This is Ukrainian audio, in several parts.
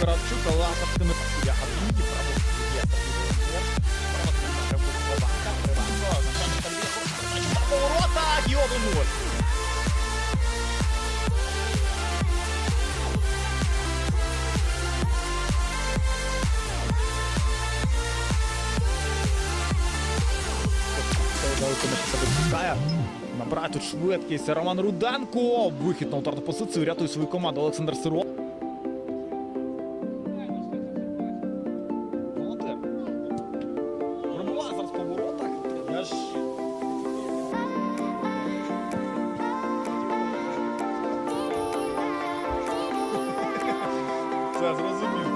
Кравчука, Ланка, Тимиркія, Абінді, Правосуддя та Ігор Правосуддя, Требухова, Ланка, Криванко, Начальник Андрій Хорш, на поворота, Діоду 0. Набирає тут швидкість Роман Руденко. Вихід на ударну позицію. Рятує свою команду Олександр Сиро. Це зрозумів.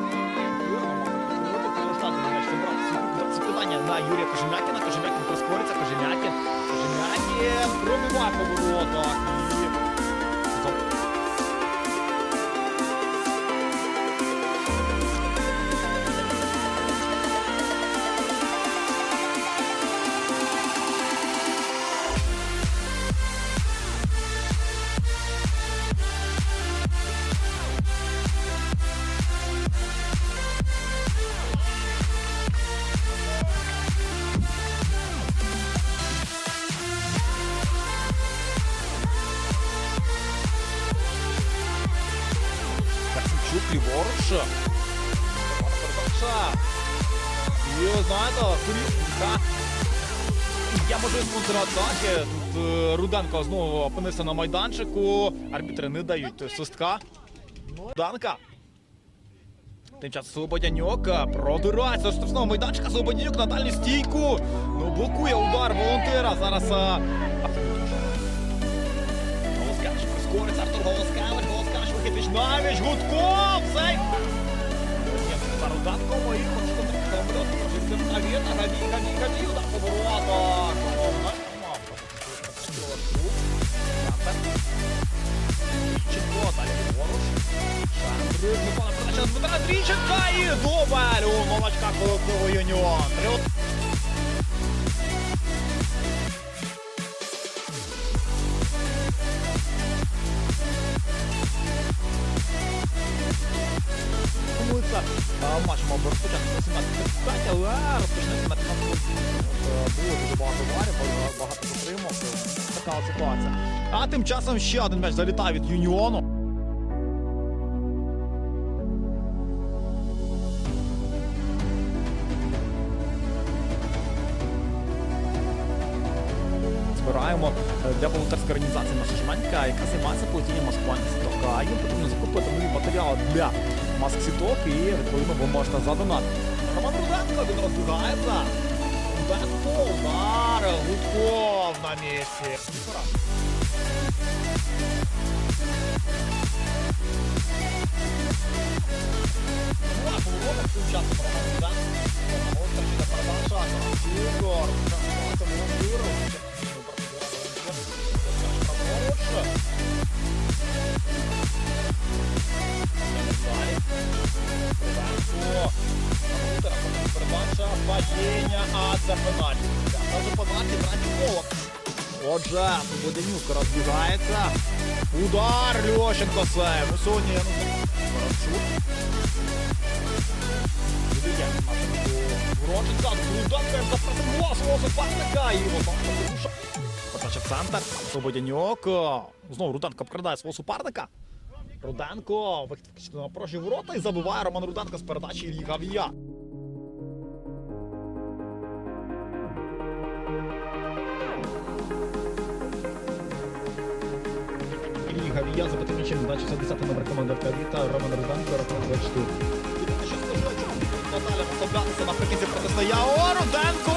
Це питання на Юрія Кожем'якіна. Кожем'якін прискориться. Кожем'якін. Кожем'якін пробиває по воротах. Ліворуч. І. Я можу з. Тут е, Руденко знову опинився на майданчику. Арбітри не дають е, свистка. Руденка. Тим часом Слободянюк продирається до штрафного майданчика. Слободянюк на дальню стійку. Ну, блокує удар волонтера. Зараз. а, Голоскевич прискориться, Артур Голоскевич, Микитич Навіч, Гудков, цей! Нет, пару данков, і ручку на кітомльот, прожився в навіт, а габі, габі, габі, удар по воротах. Чекота, Ліворуш. Шандрук, Микола, передача з Дмитра Андрійченка і Дубель у новачка Колокого Юніон. 3 але розпочнеться на 15 Було дуже багато ударів, багато- затримок. Така ситуація. А тим часом ще один м'яч залітає від Юніону. Збираємо е, для волонтерської організації наша жменька, яка займається плетінням маскувальних сіток. Їм потрібно закупити нові матеріали для маск сіток і відповідно ви можете задонати. Роман Руденко він розбігається. Руденко, удар, Гудков на місці. Пора. Ну, це пенальті. Пенальті, третій коло. Отже, Воденюк розбігається. Удар Льощенко сейв. Ну сьогодні, ну, Воробчук. Віддає Вороченка, Руденко запресингував свого суперника і Лозанко вирушив. Передача в центр. Свободянюк. Знову Руденко обкрадає свого суперника. Руденко вихід на порожні ворота і забиває Роман Руденко з передачі Іллі Гавія. Гавія за задачі за 10 номер команди Аркадіта Роман Руденко, рахунок 24. Єдине, що скажу, Наталя поставлятися наприкінці протистоя. О, Руденко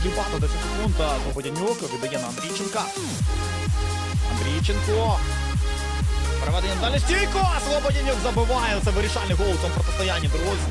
уже багато 10 секунд. а Свободянюк віддає на Андрійченка. Андрійченко. Переведення далі стійко. Слободінюк забиває. Це вирішальний гол у цьому протистоянні, друзі.